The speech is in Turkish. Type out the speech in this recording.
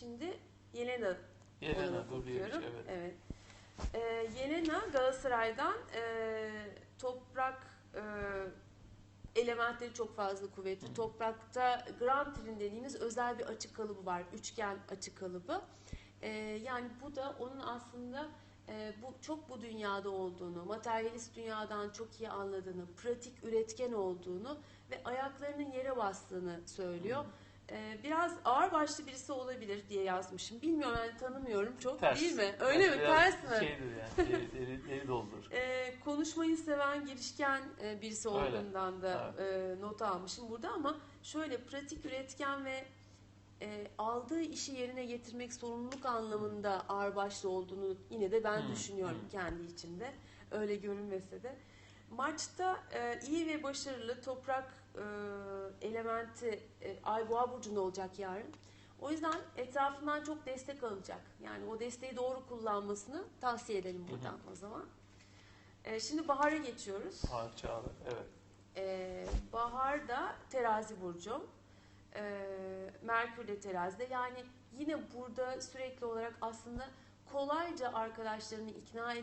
Şimdi Yelena Yelena okuyorum. evet. Evet. Ee, Yelena Galatasaray'dan e, toprak e, elementleri çok fazla kuvvetli. Hı. Toprakta Grand Trin dediğimiz özel bir açık kalıbı var. Üçgen açık kalıbı. Ee, yani bu da onun aslında e, bu çok bu dünyada olduğunu, materyalist dünyadan çok iyi anladığını, pratik üretken olduğunu ve ayaklarının yere bastığını söylüyor. Ee, biraz ağır başlı birisi olabilir diye yazmışım. Bilmiyorum yani tanımıyorum çok Ters. değil mi? Öyle mi? Biraz Ters mi? Şeydir yani, deri, doldur. Ee, konuşmayı seven, girişken e, birisi Öyle. olduğundan da e, not almışım burada ama şöyle pratik, üretken ve e, aldığı işi yerine getirmek sorumluluk anlamında ağırbaşlı olduğunu yine de ben Hmm, düşünüyorum hmm. kendi içimde. Öyle görünmese de. Maçta e, iyi ve başarılı toprak e, elementi e, Ay Boğa burcunda olacak yarın. O yüzden etrafından çok destek alacak. Yani o desteği doğru kullanmasını tavsiye edelim Hı hı. buradan o zaman. E, şimdi bahara geçiyoruz. Bahar Çağlar, evet. Ee, Bahar da terazi burcu. Ee, Merkür de terazide. Yani yine burada sürekli olarak aslında kolayca arkadaşlarını ikna